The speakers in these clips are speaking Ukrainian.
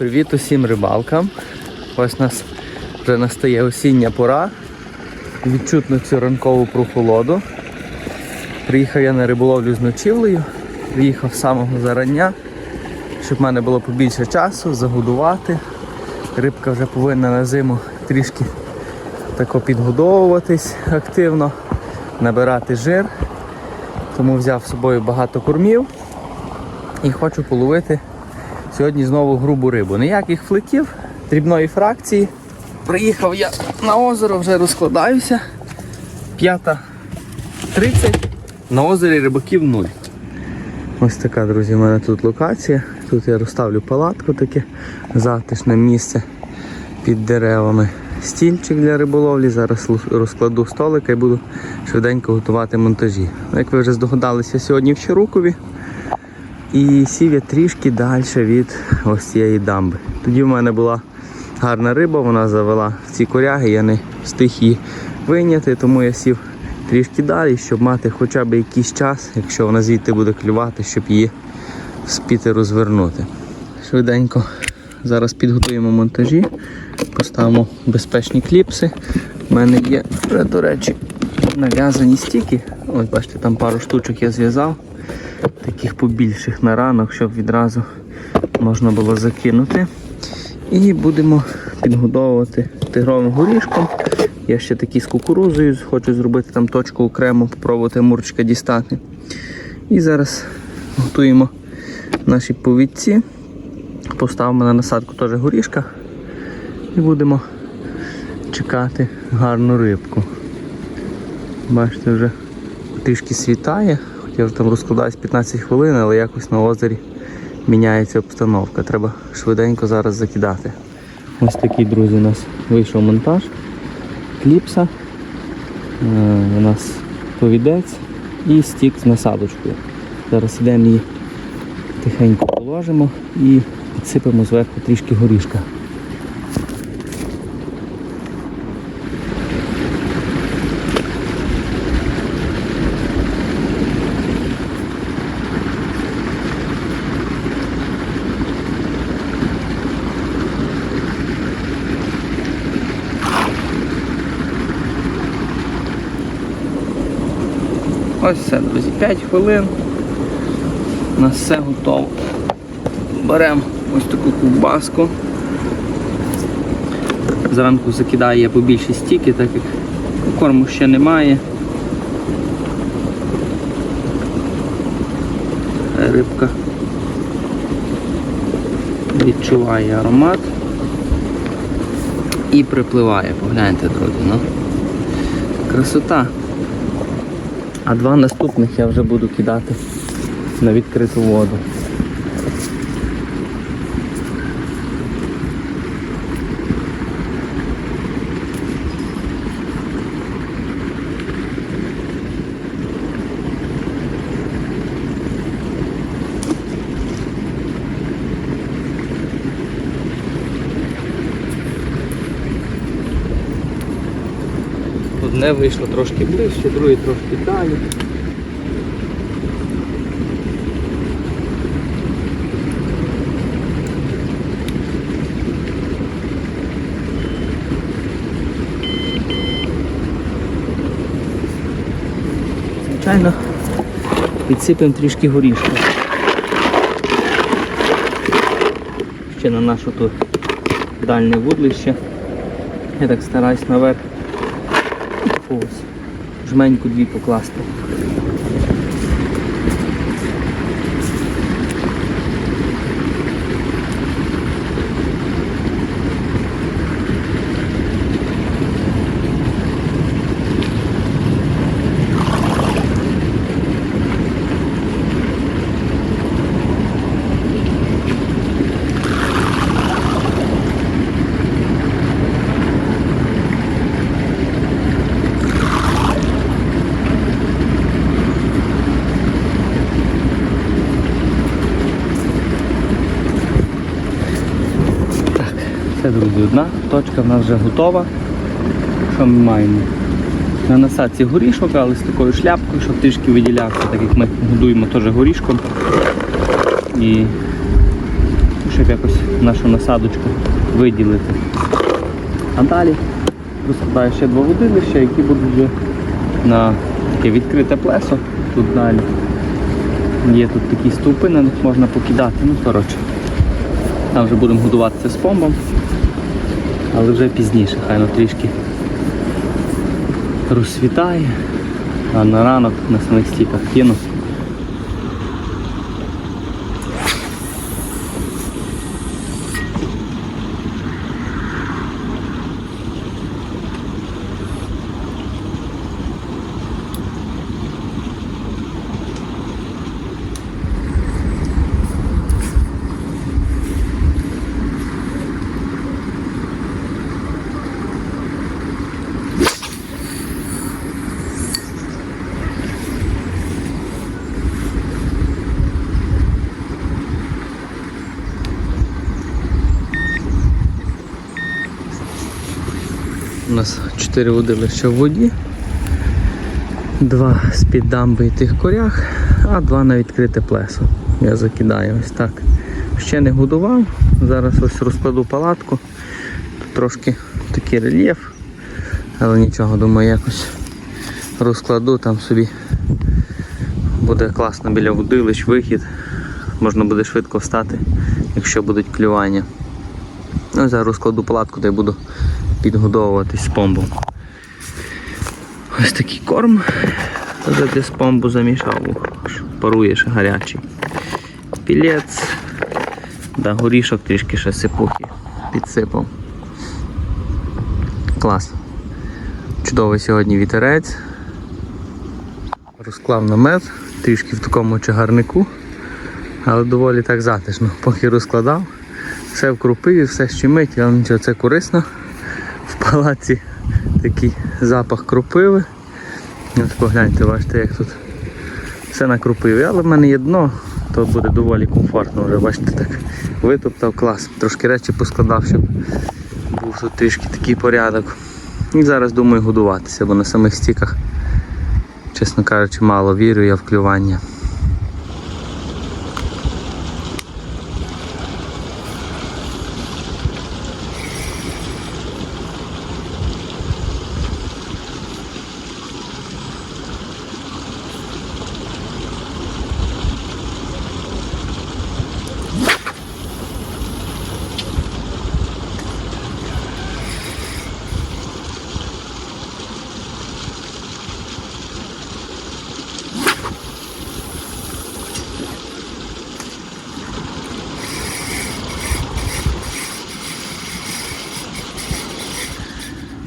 Привіт усім рибалкам. Ось нас вже настає осіння пора. Відчутно цю ранкову прохолоду. Приїхав я на риболовлю з ночівлею. Приїхав з самого зарання, щоб в мене було побільше часу загодувати. Рибка вже повинна на зиму трішки тако підгодовуватись активно, набирати жир. Тому взяв з собою багато кормів і хочу половити Сьогодні знову грубу рибу. Ніяких флетів, дрібної фракції. Приїхав я на озеро, вже розкладаюся. 5.30. На озері рибаків нуль. Ось така, друзі, в мене тут локація. Тут я розставлю палатку таке, затишне місце під деревами. Стільчик для риболовлі. Зараз розкладу столика і буду швиденько готувати монтажі. Ну, Як ви вже здогадалися, сьогодні в Чарукові. І сів я трішки далі від ось цієї дамби. Тоді в мене була гарна риба, вона завела в ці коряги, я не встиг її вийняти, тому я сів трішки далі, щоб мати хоча б якийсь час, якщо вона звідти буде клювати, щоб її спіти розвернути. Швиденько зараз підготуємо монтажі, поставимо безпечні кліпси. У мене є, до речі, нав'язані стіки. Ось бачите, там пару штучок я зв'язав таких побільших на ранок, щоб відразу можна було закинути. І будемо підгодовувати тигровим горішком. Я ще такі з кукурузою, хочу зробити там точку окремо, спробувати мурчика дістати. І зараз готуємо наші повідці. Поставимо на насадку теж горішка і будемо чекати гарну рибку. Бачите, вже трішки світає. Я вже там розкладаюсь 15 хвилин, але якось на озері міняється обстановка. Треба швиденько зараз закидати. Ось такий, друзі, у нас вийшов монтаж. Кліпса. Е, У нас повідець і стік з насадочкою. Зараз йдемо її тихенько положимо і підсипемо зверху трішки горішка. Ось все, друзі, 5 хвилин. У нас все готово. Беремо ось таку ковбаску. Зранку закидаю я побільше стіки, так як корму ще немає. Рибка відчуває аромат і припливає, погляньте, друзі. Ну. Красота. А два наступних я вже буду кидати на відкриту воду. Одне вийшло трошки ближче, друге трошки далі. Звичайно, підсипемо трішки горішку. Ще на нашу тут дальне вудлище. Я так стараюсь наверх Ось. Жменьку дві покласти. Все, друзі, одна точка в нас вже готова. Що ми маємо? На насадці горішок, але з такою шляпкою, щоб трішки виділявся, так як ми годуємо теж горішком. І щоб якось нашу насадочку виділити. А далі розкладаю ще два водилища, які будуть вже на таке відкрите плесо тут далі. Є тут такі стовпи, на них можна покидати. Ну, коротше. Там вже будемо годуватися з помбом. Але вже пізніше, хай воно трішки розсвітає. А на ранок на самих стіках кину. Нас 4 водилища в воді, два з-під дамби і тих корях, а два на відкрите плесо. Я закидаю ось так. Ще не годував. Зараз ось розкладу палатку. Тут трошки такий рельєф, але нічого, думаю, якось розкладу там собі. Буде класно біля водилищ, вихід. Можна буде швидко встати, якщо будуть клювання. Ну, зараз розкладу палатку, де буду підгодовуватись з помбом. Ось такий корм. Вже десь помбу замішав, парує ще гарячий. Пілець. Да, горішок трішки ще сипухи підсипав. Клас. Чудовий сьогодні вітерець. Розклав намет, трішки в такому чагарнику, але доволі так затишно. Поки розкладав, все вкрупив, все щемить, але нічого, це корисно. В палаці такий запах крупиви. Ось погляньте, бачите, як тут все на крупиві. Але в мене є дно, то буде доволі комфортно вже, бачите, так витоптав клас. Трошки речі поскладав, щоб був тут трішки такий порядок. І зараз думаю годуватися, бо на самих стіках, чесно кажучи, мало вірю я в клювання.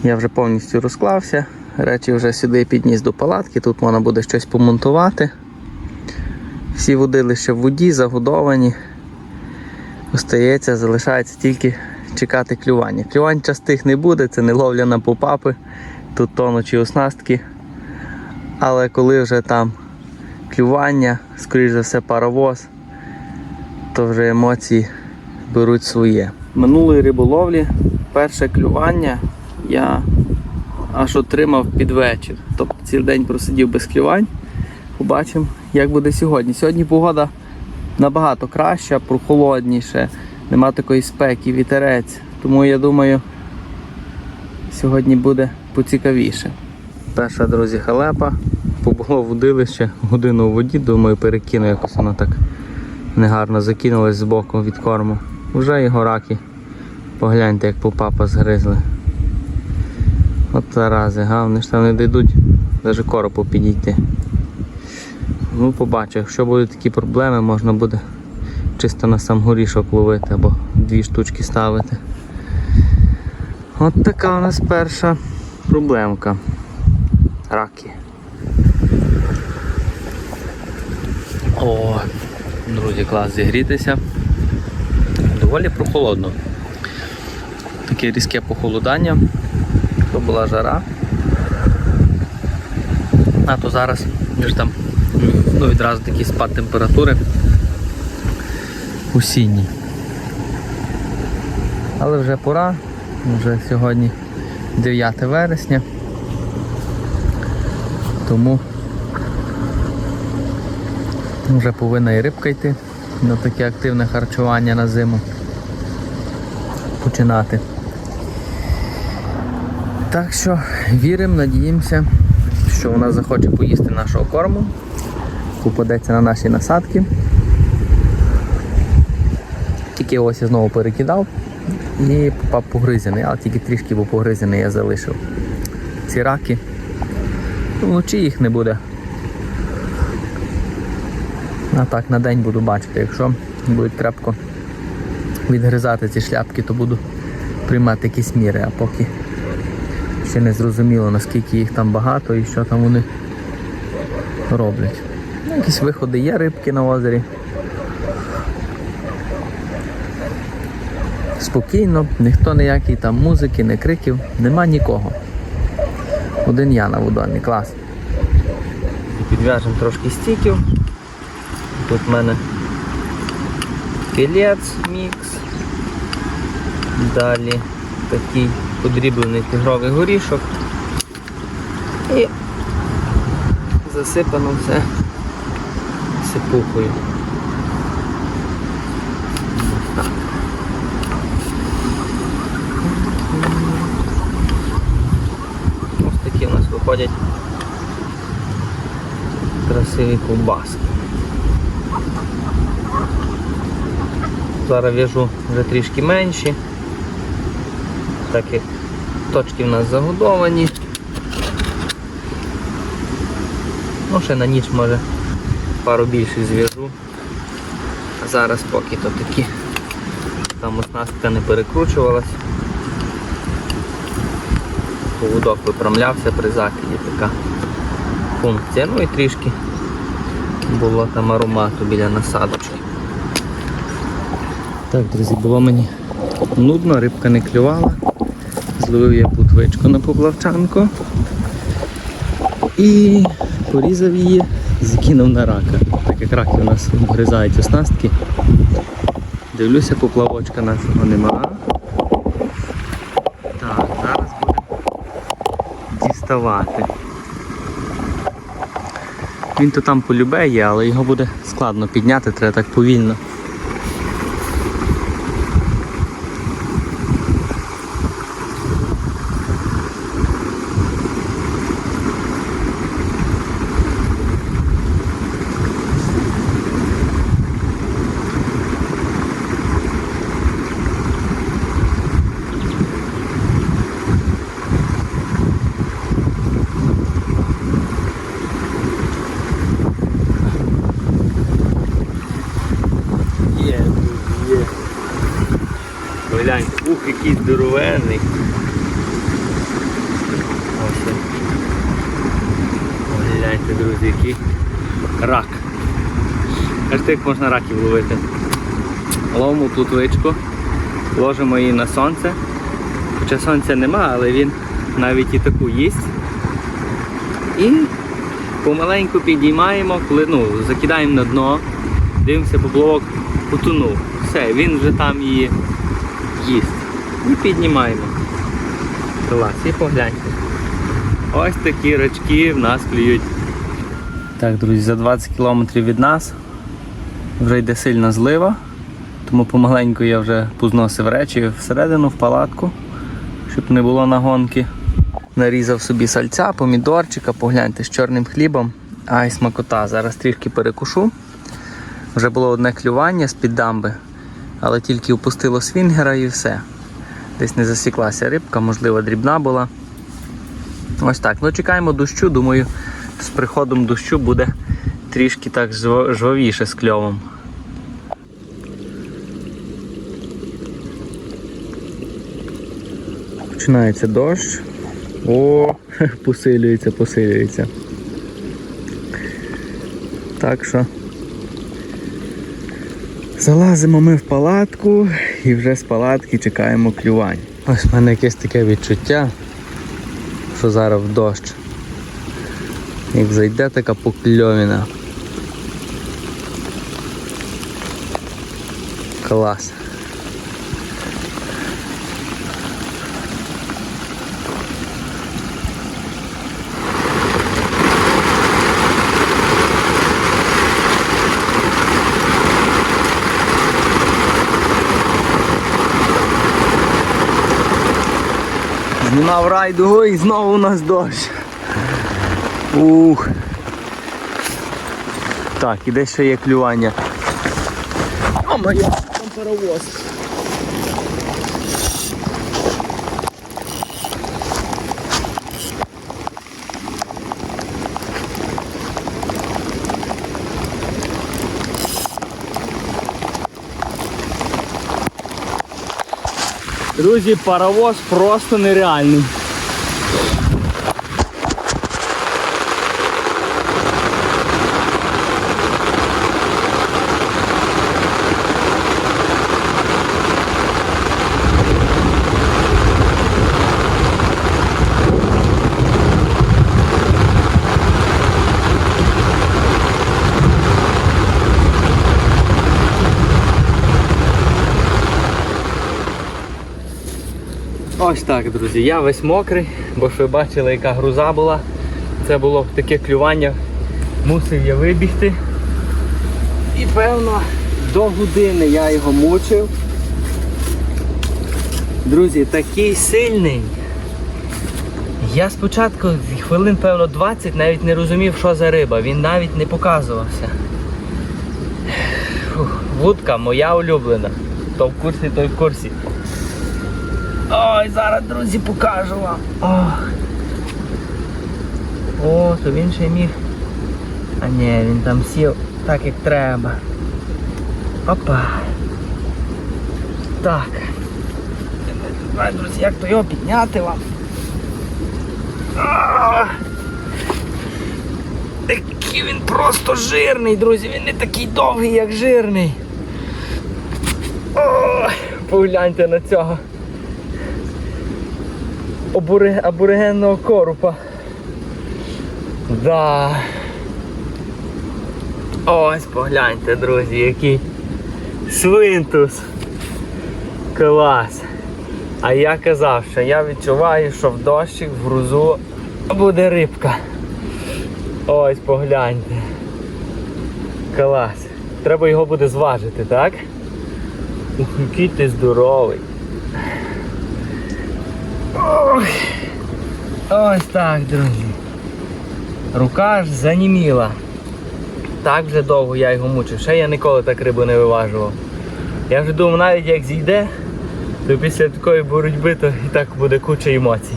Я вже повністю розклався. Речі вже сюди підніс до палатки, тут можна буде щось помонтувати. Всі водилища в воді, загодовані. Остається, залишається тільки чекати клювання. Клювань частих не буде, це не ловля на попапи, тут тонучі оснастки. Але коли вже там клювання, скоріш за все паровоз, то вже емоції беруть своє. Минулої риболовлі перше клювання я аж отримав під вечір. Тобто цілий день просидів без клювань. Побачимо, як буде сьогодні. Сьогодні погода набагато краща, прохолодніше, нема такої спеки, вітерець. Тому я думаю, сьогодні буде поцікавіше. Перша, друзі, халепа. Побуло водилище, годину у воді, думаю, перекину, якось воно так негарно закинулось з боку від корму. Вже і гораки. Погляньте, як попапа згризли. От зарази, га, вони ж там не дійдуть навіть коропу підійти. Ну, побачу, якщо будуть такі проблеми, можна буде чисто на сам горішок ловити або дві штучки ставити. От така у нас перша проблемка. Раки. О, друзі, клас зігрітися. Доволі прохолодно. Таке різке похолодання. Була жара. А то зараз вже там ну, відразу такий спад температури осінній. Але вже пора, вже сьогодні 9 вересня. Тому вже повинна і рибка йти на таке активне харчування на зиму. починати. Так що віримо, надіємося, що вона захоче поїсти нашого корму, попадеться на наші насадки. Тільки ось я знову перекидав і попав погризений, але тільки трішки був погризений я залишив. Ці раки. Вночі їх не буде. А так на день буду бачити, якщо будуть крепко відгризати ці шляпки, то буду приймати якісь міри, а поки ще не зрозуміло, наскільки їх там багато і що там вони роблять. Ну, Якісь виходи є рибки на озері. Спокійно, ніхто ніякий там музики, не криків, нема нікого. Один я на водомі, клас. Підв'яжемо трошки стіків. Тут в мене пілець мікс. Далі такий подріблений тигровий горішок. І засипано все сипухою. Ось такі у нас виходять красиві ковбаски. Зараз в'яжу вже трішки менші, так як точки в нас загодовані. Ну, ще на ніч може пару більших зв'яжу. А зараз поки то такі. Там оснастка не перекручувалась. Поводок випрямлявся при закиді така функція. Ну і трішки було там аромату біля насадочки. Так, друзі, було мені нудно, рибка не клювала. Зловив я плутвичку на поплавчанку і порізав її, закинув на рака. Так як раки у нас вгризають оснастки. Дивлюся, поплавочка нашого нема. Так, зараз будемо діставати. Він то там полюбе є, але його буде складно підняти, треба так повільно. Є, є. Гляньте, ух, який здоровенний. Ось. він. Ось Гляньте, друзі, який рак. Кажете, як можна раків ловити. Ловимо плутвичку, ложимо її на сонце. Хоча сонця нема, але він навіть і таку їсть. І помаленьку підіймаємо, коли ну, закидаємо на дно, дивимося, поплавок потонув. Все, він вже там її їсть. І піднімаємо. Клас, і погляньте. Ось такі рачки в нас клюють. Так, друзі, за 20 кілометрів від нас вже йде сильна злива, тому помаленьку я вже позносив речі всередину, в палатку, щоб не було нагонки. Нарізав собі сальця, помідорчика, погляньте з чорним хлібом. Ай, смакота. Зараз трішки перекушу. Вже було одне клювання з-під дамби, але тільки впустило свінгера і все. Десь не засіклася рибка, можливо, дрібна була. Ось так. Ну чекаємо дощу. Думаю, з приходом дощу буде трішки так жвавіше з кльовом. Починається дощ. О, посилюється, посилюється. Так що залазимо ми в палатку і вже з палатки чекаємо клювань. Ось в мене якесь таке відчуття, що зараз дощ. Як зайде така покльовіна. Клас. Знімав райду і знову у нас дощ. Ух. Так, і де ще є клювання. О, моя, там паровоз. Друзі, паровоз просто нереальний. Так, друзі. Я весь мокрий, бо ж ви бачили, яка груза була. Це було таке клювання. Мусив я вибігти. І певно до години я його мучив. Друзі, такий сильний. Я спочатку хвилин, певно, 20 навіть не розумів, що за риба. Він навіть не показувався. Фух, вудка моя улюблена. То в курсі, то в курсі. Ой, зараз, друзі, покажу вам. Ох. О, то він ще міг. А ні, він там сів так, як треба. Опа. Так. Давай, друзі, як то його підняти вам? Ах. Такий він просто жирний, друзі, він не такий довгий, як жирний. Ой, погляньте на цього обуре- аборигенного корупа. Да. Ось погляньте, друзі, який свинтус. Клас. А я казав, що я відчуваю, що в дощик, в грузу буде рибка. Ось погляньте. Клас. Треба його буде зважити, так? Ух, який ти здоровий. Ох. Ось так, друзі. Рука аж заніміла. Так вже довго я його мучив. Ще я ніколи так рибу не виважував. Я вже думав, навіть як зійде, то після такої боротьби то і так буде куча емоцій.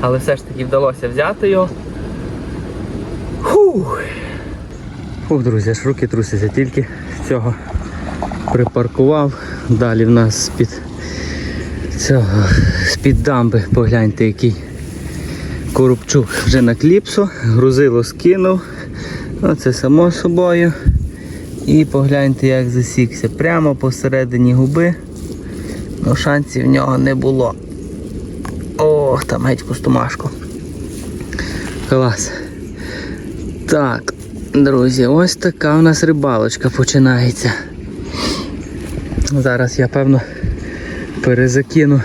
Але все ж таки вдалося взяти його. Фух. Фух, друзі, аж руки трусяться тільки цього припаркував. Далі в нас з-під цього з-під дамби, погляньте, який коробчук вже на кліпсу, грузило скинув. Оце само собою. І погляньте, як засікся. Прямо посередині губи. Ну, шансів в нього не було. Ох, там геть кустомашку. Клас. Так, друзі, ось така у нас рибалочка починається. Зараз я певно перезакину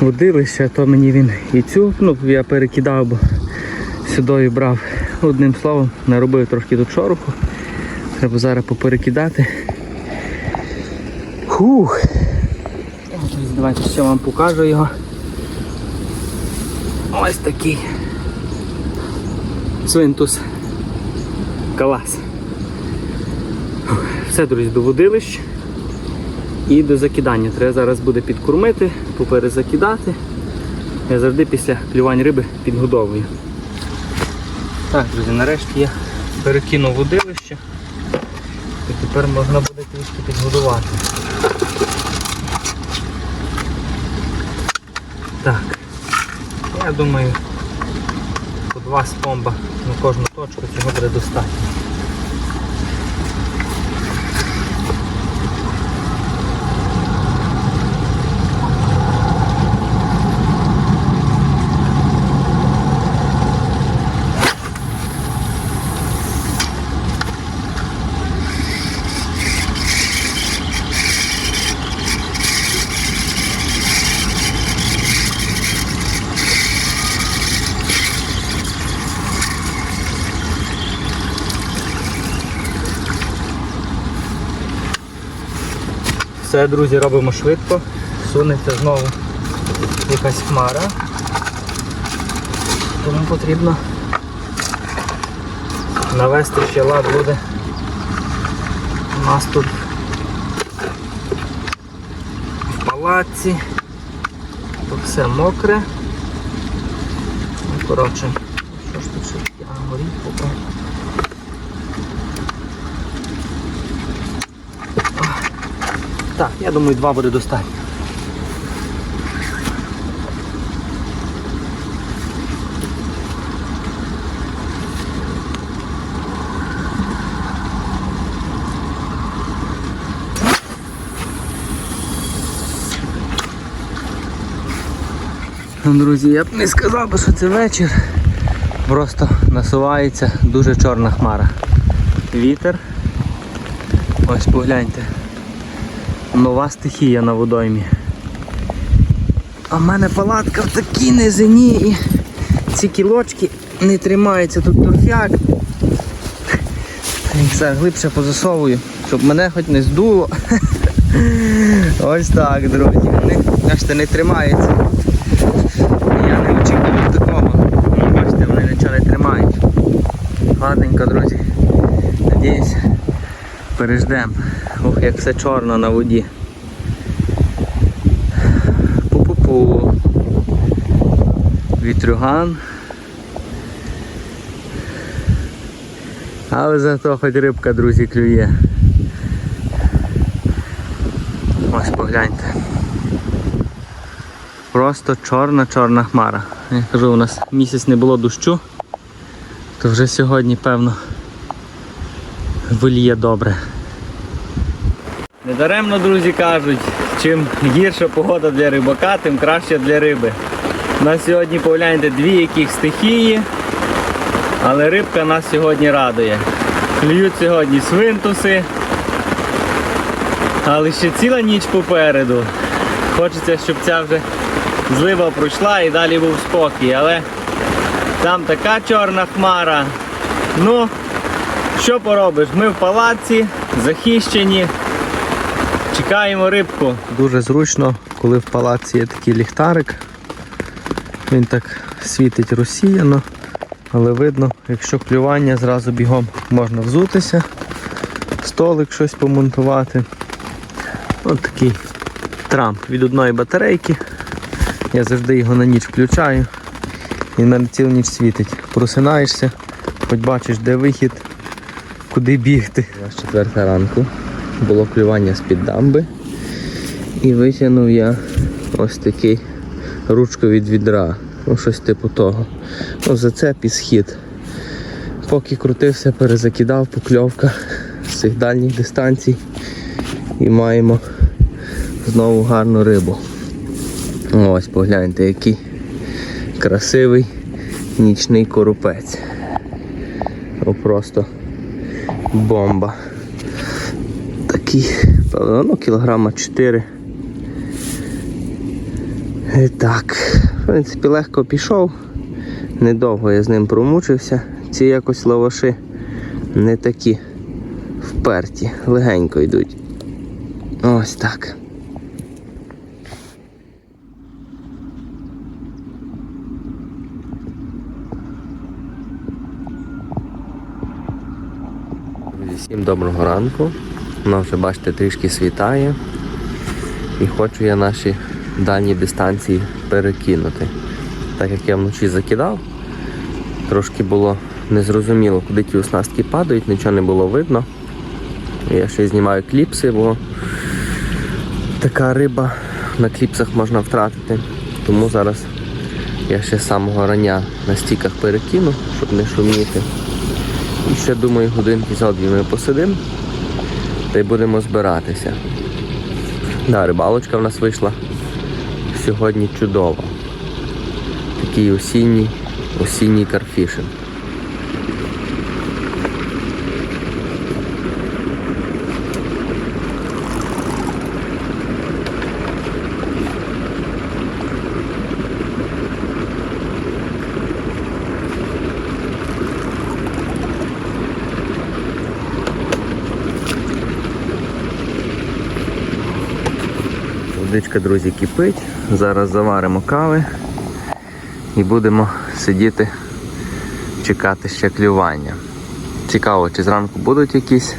водилище, а то мені він і цю, ну я перекидав, бо сюди брав. Одним словом, наробив трошки тут шороху. Треба зараз поперекидати. Хух. Давайте ще вам покажу його. Ось такий. Свинтус. Клас. Все, друзі, до водилищ і до закидання. Треба зараз буде підкормити, поперезакидати. Я завжди після клювань риби підгодовую. Так, друзі, нарешті я перекинув водилище. І тепер можна буде трішки підгодувати. Так. Я думаю, по два спомба на кожну точку цього буде достатньо. Все, друзі, робимо швидко. Сунеться знову якась хмара. Тому потрібно навести ще лад буде. У нас тут в палаці. Тут все мокре. Ну, коротше, що ж тут ще? А, горіх попав. Так, я думаю, два буде достатньо. Ну, Друзі, я б не сказав би, що це вечір. Просто насувається дуже чорна хмара. Вітер. Ось погляньте. Нова стихія на водоймі. А в мене палатка в такій низині і ці кілочки не тримаються, тут торфяк. Все, глибше позасовую, щоб мене хоч не здуло. Ось так, друзі. Вони, бачите, не тримаються. Я не очікував такого. Бачите, вони нічого не тримають. Ладненько, друзі. Надіюсь, переждемо. Ох, як все чорно на воді. Пу-пу-пу. Вітрюган. Але зато хоч рибка, друзі, клює. Ось погляньте. Просто чорна-чорна хмара. Я кажу, у нас місяць не було дощу, то вже сьогодні, певно, виліє добре. Недаремно, друзі, кажуть, чим гірша погода для рибака, тим краще для риби. У нас сьогодні, погляньте, дві яких стихії, але рибка нас сьогодні радує. Клюють сьогодні свинтуси, але ще ціла ніч попереду. Хочеться, щоб ця вже злива пройшла і далі був спокій, але там така чорна хмара. Ну, що поробиш? Ми в палаці, захищені, чекаємо рибку. Дуже зручно, коли в палаці є такий ліхтарик. Він так світить розсіяно, але видно, якщо клювання, зразу бігом можна взутися, столик щось помонтувати. Ось такий трамп від одної батарейки. Я завжди його на ніч включаю і на цілу ніч світить. Просинаєшся, хоч бачиш, де вихід, куди бігти. У нас четверта ранку. Було клювання з-під дамби. І витягнув я ось такий ручку від відра. Ну, щось типу того. Ну, зацеп і схід. Поки крутився, перезакидав покльовка з цих дальніх дистанцій. І маємо знову гарну рибу. Ось погляньте, який красивий нічний коропець. О, просто бомба. Такий, ну, кілограма 4. І так, в принципі, легко пішов. Недовго я з ним промучився. Ці якось лаваши не такі вперті, легенько йдуть. Ось так. Всім доброго ранку. Воно вже бачите трішки світає. І хочу я наші дальні дистанції перекинути. Так як я вночі закидав, трошки було незрозуміло, куди ті оснастки падають, нічого не було видно. Я ще знімаю кліпси, бо така риба на кліпсах можна втратити. Тому зараз я ще з самого рання на стіках перекину, щоб не шуміти. І ще думаю, годинки за дві ми посидимо та й будемо збиратися. Да, рибалочка в нас вийшла сьогодні чудова. Такий осінній, осінній карфішинг. Водичка, друзі, кипить. Зараз заваримо кави і будемо сидіти, чекати ще клювання. Цікаво, чи зранку будуть якісь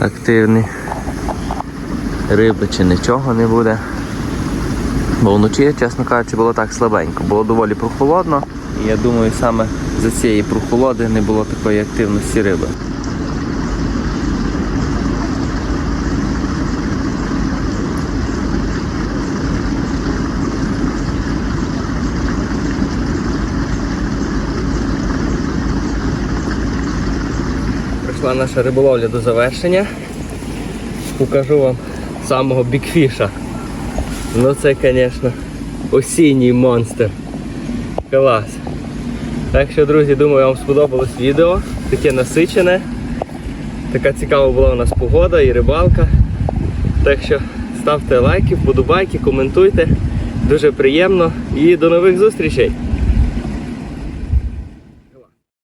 активні риби, чи нічого не буде. Бо вночі, чесно кажучи, було так слабенько. Було доволі прохолодно. І я думаю, саме за цієї прохолоди не було такої активності риби. Прийшла наша риболовля до завершення. Покажу вам самого бікфіша. Ну це, звісно, осінній монстр. Клас. Так що, друзі, думаю, вам сподобалось відео. Таке насичене. Така цікава була у нас погода і рибалка. Так що ставте лайки, вподобайки, коментуйте. Дуже приємно і до нових зустрічей!